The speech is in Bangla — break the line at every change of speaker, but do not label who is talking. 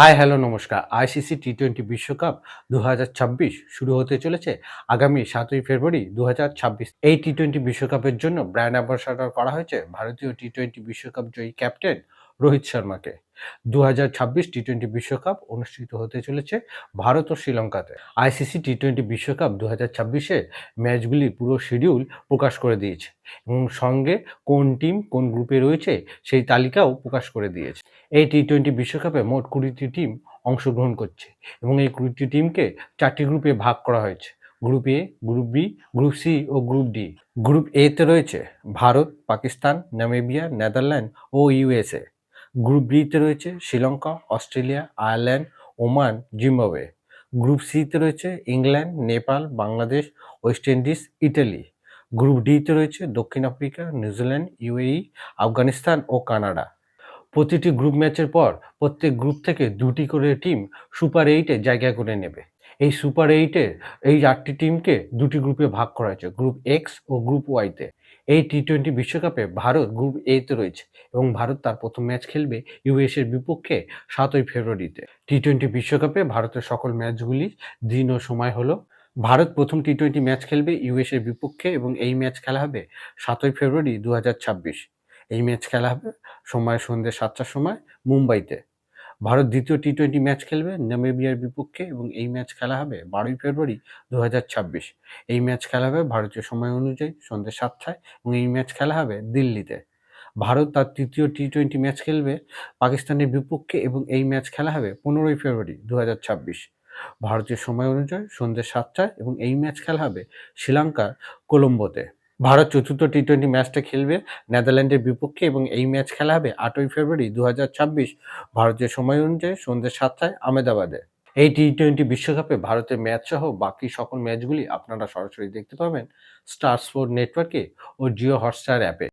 হাই, হ্যালো, নমস্কার। আইসিসি টি টোয়েন্টি বিশ্বকাপ দু হাজার ছাব্বিশ শুরু হতে চলেছে আগামী সাতই ফেব্রুয়ারি দু হাজার ছাব্বিশ। এই টি টোয়েন্টি বিশ্বকাপের জন্য ব্র্যান্ড অ্যাম্বাসাডার করা হয়েছে। ভারতীয় টি টোয়েন্টি বিশ্বকাপ জয়ী ক্যাপ্টেন রোহিত শর্মাকে। দু হাজার টি টোয়েন্টি বিশ্বকাপ অনুষ্ঠিত হতে চলেছে ভারত ও শ্রীলঙ্কাতে। আইসিসি টি টোয়েন্টি বিশ্বকাপ দু হাজার ছাব্বিশে ম্যাচগুলির পুরো শিডিউল প্রকাশ করে দিয়েছে এবং সঙ্গে কোন টিম কোন গ্রুপে রয়েছে সেই তালিকাও প্রকাশ করে দিয়েছে। এই টি টোয়েন্টি বিশ্বকাপে মোট কুড়িটি টিম অংশগ্রহণ করছে এবং এই কুড়িটি টিমকে চারটি গ্রুপে ভাগ করা হয়েছে। Group A, group B, group C O group D. Group এতে রয়েছে ভারত, পাকিস্তান, নামিবিয়া, নেদারল্যান্ড ও ইউএসএ গ্রুপ বিতে রয়েছে Sri Lanka, Australia, Ireland, Oman, Zimbabwe. Group সিতে রয়েছে England, Nepal, Bangladesh, West Indies, Italy. Group ডিতে রয়েছে দক্ষিণ Africa, New Zealand, UAE, Afghanistan ও কানাডা। প্রতিটি গ্রুপ ম্যাচের পর প্রত্যেক গ্রুপ থেকে দুটি করে টিম সুপার এইটে জায়গা করে নেবে। এই সুপার এইটের এই আটটি টিমকে দুটি গ্রুপে ভাগ করা হয়েছে, গ্রুপ এক্স ও গ্রুপ ওয়াইতে। এই টি টোয়েন্টি বিশ্বকাপে ভারত গ্রুপ এতে রয়েছে এবং ভারত তার প্রথম ম্যাচ খেলবে ইউএসের বিপক্ষে সাতই ফেব্রুয়ারিতে। টি টোয়েন্টি বিশ্বকাপে ভারতের সকল ম্যাচগুলি দিন ও সময় হলো ভারত প্রথম টি টোয়েন্টি ম্যাচ খেলবে ইউএসের বিপক্ষে এবং এই ম্যাচ খেলা হবে সাতই ফেব্রুয়ারি দু হাজার ছাব্বিশ। এই ম্যাচ খেলা হবে সময় সন্ধ্যে সাতটার সময় মুম্বাইতে। ভারত দ্বিতীয় টি টোয়েন্টি ম্যাচ খেলবে নামিবিয়ার বিপক্ষে এবং এই ম্যাচ খেলা হবে বারোই ফেব্রুয়ারি দু হাজার ছাব্বিশ। এই ম্যাচ খেলা হবে ভারতীয় সময় অনুযায়ী সন্ধ্যে সাতটায় এবং এই ম্যাচ খেলা হবে দিল্লিতে। ভারত তার তৃতীয় টি টোয়েন্টি ম্যাচ খেলবে পাকিস্তানের বিপক্ষে এবং এই ম্যাচ খেলা হবে পনেরোই ফেব্রুয়ারি দু ভারতীয় সময় অনুযায়ী সন্ধ্যে সাতটায় এবং এই ম্যাচ খেলা হবে শ্রীলঙ্কার কোলম্বোতে। ভারত চতুর্থ টি টোয়েন্টি ম্যাচটা খেলবে নেদারল্যান্ডের বিপক্ষে এবং এই ম্যাচ খেলা হবে আটই ফেব্রুয়ারি দু ভারতীয় সময় অনুযায়ী সন্ধ্যে সাতটায় আহমেদাবাদে। এই টি টোয়েন্টি বিশ্বকাপে ভারতের ম্যাচ সহ বাকি সকল ম্যাচগুলি আপনারা সরাসরি দেখতে পাবেন স্টার স্পোর্ট নেটওয়ার্কে ও জিও হটস্টার অ্যাপে।